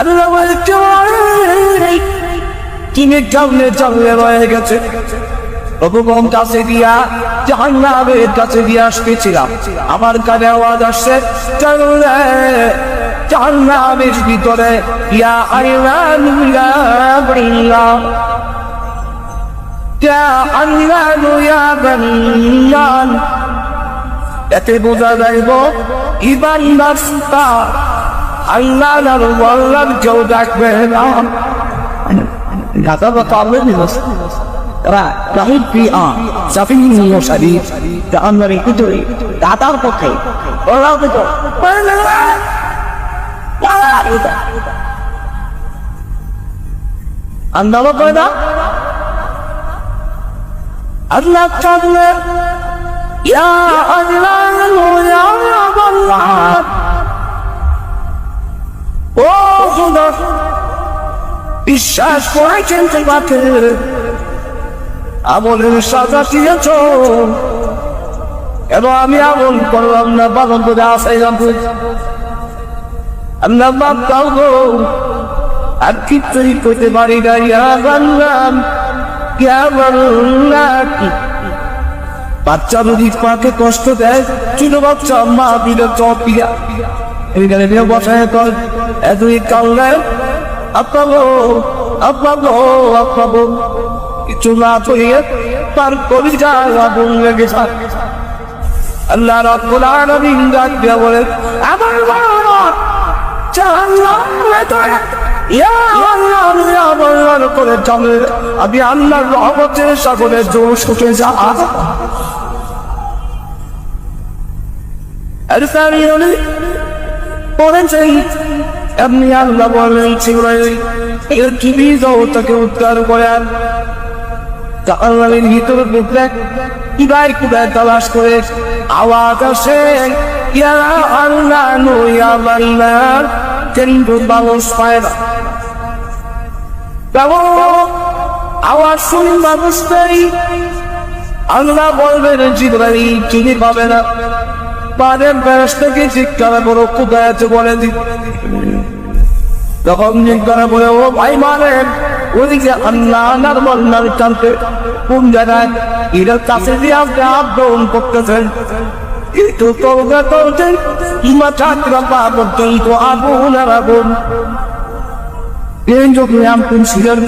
আল্লাহ তিনি কেমনে চামড়ে রয়ে গেছে। প্রভুগণ কাছে দিয়া জাহান্নামের কাছে দিয়ে আসতেছিলাম। আমার কানে আওয়াজ আসছে চললে জাহান্নামের ভিতরে ইয়া আইলান ইয়া বরিল্লা ইয়া আইলান ইয়া এতে বোঝা যাইব ইমান রাস্তা আল্লাহ আর বললাম কেউ ডাকবে না هذا طالب بس رهيب في آن سفيه شديد تأمر كتري تعطار بقي والله بتو عندما قد الله تعالى يا الله يا الله বিশ্বাস করেছেন তোমাকে আমলের সাজা দিয়েছ। কেন আমি আমল করলাম না? পালন করে আসাইলাম আল্লাহ বাপ দাও গো। আর কিছুই করতে পারি না। ইয়া বাংলাম ইয়া বাংলা বাচ্চা যদি মাকে কষ্ট দেয় ছিল বাচ্চা, মা দিলে চপ দিয়া এইখানে নিয়ে বসায় কর। এতই কাউলে আপনাবো আপনাবো আপনাবো কিছু না করিয়ে তার কবিতা আগুন লেগে আল্লাহ রব্বুল আলামিন ডাক বলে, আমার বাবা জাহান্নাম আমি আল্লাহর রহমতের সাগরে জোশ উঠে যা এরফানি পড়েন আপনি আল্লাহ বলেন সেগুলোই এর কিবি তাকে উদ্ধার করেন জাহান্নামের ভিতরে ঢুকলে কিবাই তালাশ করে, আওয়াজ আসে, ইয়া আল্লাহ নো ইয়া কিন্তু মানুষ পায় না? আওয়াজ শুনি মানুষ নেই। আল্লাহ বলবেন জিবরাই চিনি পাবে না। ব্যাস থেকে চিৎকার করো কোথায় আছে বলে দি। তখন চিৎকার বলে, ও ভাই মারেন ওদিকে আল্লাহ আনার বন্যার টানতে কোন জায়গায় এরা কাছে দিয়ে আপনি আন্দোলন করতেছেন কিন্তু তোমরা চলছেন মাথা পা পর্যন্ত আগুন আর আগুন। এই যখন আমকুন ছিলেন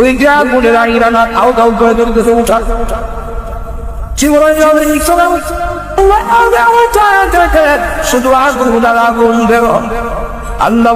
ওই যে আগুনের আইরানা কাউ কাউ করে ধরতেছে, উঠা। জীবনে যাবে শুধু আগুন দেব আল্লাহ